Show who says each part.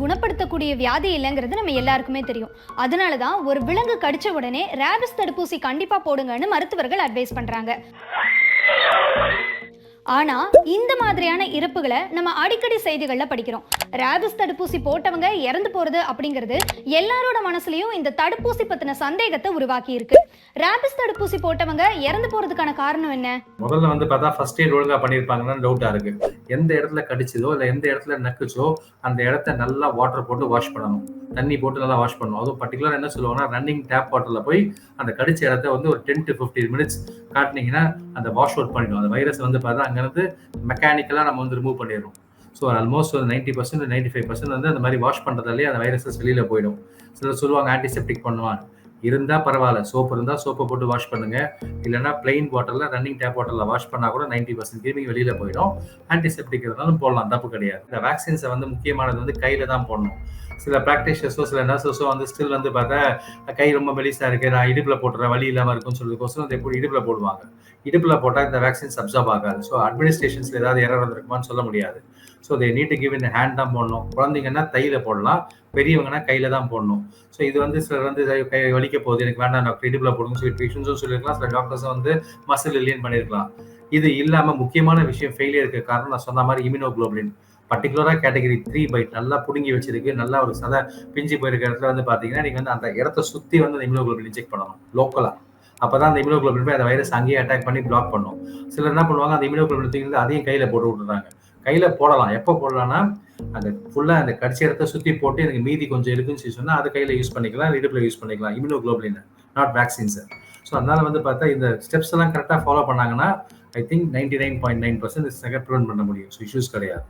Speaker 1: குணப்படுத்தக்கூடிய வியாதி இல்லைங்கிறது நம்ம எல்லாருக்குமே தெரியும். அதனால தான் ஒரு விலங்கு கடிச்ச உடனே ரேபிஸ் தடுப்பூசி கண்டிப்பா போடுங்கன்னு மருத்துவர்கள் அட்வைஸ் பண்றாங்க. ஆனா இந்த மாதிரியான இறப்புகளை நம்ம அடிக்கடி செய்திகள்ல படிக்கிறோம். ரேபிஸ் தடுப்பூசி போட்டவங்க இறந்து போறது அப்படிங்கிறது எல்லாரோட மனசுலயும் இந்த தடுப்பூசி பத்தின சந்தேகத்தை உருவாக்கி இருக்கு ரேபிஸ் தடுப்பூசி போட்டவங்க இறந்து போறதுக்கான காரணம் என்ன?
Speaker 2: முதல்ல வந்து பார்த்தா ஃபர்ஸ்ட் எய்ட் ஒழுங்கா பண்ணியிருப்பாங்கன்னு டவுட்டா இருக்கு. எந்த இடத்துல கடிச்சதோ இல்லை எந்த இடத்துல நக்குச்சோ அந்த இடத்த நல்லா வாட்டர் போட்டு வாஷ் பண்ணணும். தண்ணி போட்டு நல்லா வாஷ் பண்ணணும். அதுவும் பர்டிகுலர் என்ன சொல்லுவாங்கன்னா ரன்னிங் டேப் வாட்டர்ல போய் அந்த கடிச்ச இடத்த வந்து ஒரு டென் டு ஃபிஃப்டீன் மினிட்ஸ் காட்டினீங்கன்னா அந்த வாஷ் அவுட் பண்ணிடும். அந்த வைரஸ் வந்து பார்த்தா அங்கேருந்து மெக்கானிக்கலாக நம்ம வந்து ரிமூவ் பண்ணிடுறோம். ஸோ ஆல்மோஸ்ட் ஒரு ninety percent ninety five percent வந்து அந்த மாதிரி வாஷ் பண்ணுறதாலே அந்த வைரஸஸ் வெளியில் போயிடும். சிலர் சொல்லுவாங்க ஆன்டிசெப்டிக் பண்ணுவாங்க இருந்தால் பரவாயில்ல. சோப்பு இருந்தால் சோப்பை போட்டு வாஷ் பண்ணுங்க. இல்லைன்னா பிளெயின் வாட்டரில் ரன்னிங் டேப் வாட்டரில் வாஷ் பண்ணால் கூட நைன்டி பர்சன்ட் கிருமி வெளியில் போயிடும். ஆன்டிசெப்டிக் இருந்தாலும் போடலாம். தப்பு கிடையாது. இந்த வேக்சின்ஸை வந்து முக்கியமானது வந்து கையில் தான் போடணும். சில ப்ராக்டிஷர்ஸோ சில நர்சஸோ வந்து ஸ்டில் வந்து பார்த்தா கை ரொம்ப மெலிசாக இருக்குது நான் இடுப்பில் போட்டுற வலி இல்லாமல் இருக்கும்னு சொல்றதுக்கோசரம் அதை எப்படி இடுப்பில் போடுவாங்க? இடுப்பில் போட்டால் இந்த வேக்சின்ஸ் அப்சர்வ் ஆகாது. ஸோ அட்மினிஸ்ட்ரேஷன்ஸில் ஏதாவது எரர் வந்திருக்குமான்னு சொல்ல முடியாது. So they need give in hand தான் போடணும். குழந்தைங்கன்னா தையில போடலாம். பெரியவங்கன்னா கையில தான் போடணும். ஸோ இது வந்து சிலர் வந்து கை வலிக்க போகுது. எனக்கு வேண்டாம் டாக்டர் இடுப்பில் போடுங்க சொல்லி பேஷண்ட்ஸும் சொல்லியிருக்கலாம். சில டாக்டர்ஸும் வந்து மசில் இல்லைன்னு பண்ணியிருக்கலாம். இது இல்லாம முக்கியமான விஷயம் ஃபெயிலியருக்கு காரணம் நான் சொன்ன மாதிரி இம்யூனோக்ளோபின் பர்டிகுலராக கேட்டகரி த்ரீ பைட் நல்லா பிடுங்கி வச்சிருக்கு. நல்லா ஒரு சதை பிஞ்சு போயிருக்க இடத்துல வந்து பார்த்தீங்கன்னா நீங்க வந்து அந்த இடத்த சுற்றி வந்து அந்த இம்யூனோக்ளோபின் செக் பண்ணணும். லோக்கலா அப்பதான் அந்த இம்யூனோக்ளோபின் போய் அந்த வைரஸ் அங்கேயே அட்டாக் பண்ணி பிளாக் பண்ணும். சிலர் என்ன பண்ணுவாங்க? அந்த இம்யூனோக்ளோபின் அதையும் கையில் போட்டு விட்டுறாங்க. கையில போடலாம். எப்போ போடலாம்னா அந்த ஃபுல்லா அந்த கடைசி இடத்த சுத்தி போட்டு எனக்கு மீதி கொஞ்சம் இருக்குன்னு சொல்லி சொன்னா அது கையில யூஸ் பண்ணிக்கலாம் இடுப்புல யூஸ் பண்ணிக்கலாம். இம்யூனோகுளோபின் நாட் வேக்சின்ஸ் ஸோ அதனால வந்து பார்த்தா இந்த ஸ்டெப்ஸ் எல்லாம் கரெக்டாக ஃபாலோ பண்ணாங்கன்னா I think ninety nine point nine percent prevent பண்ண முடியும். ஸோ இஷ்யூஸ் கிடையாது.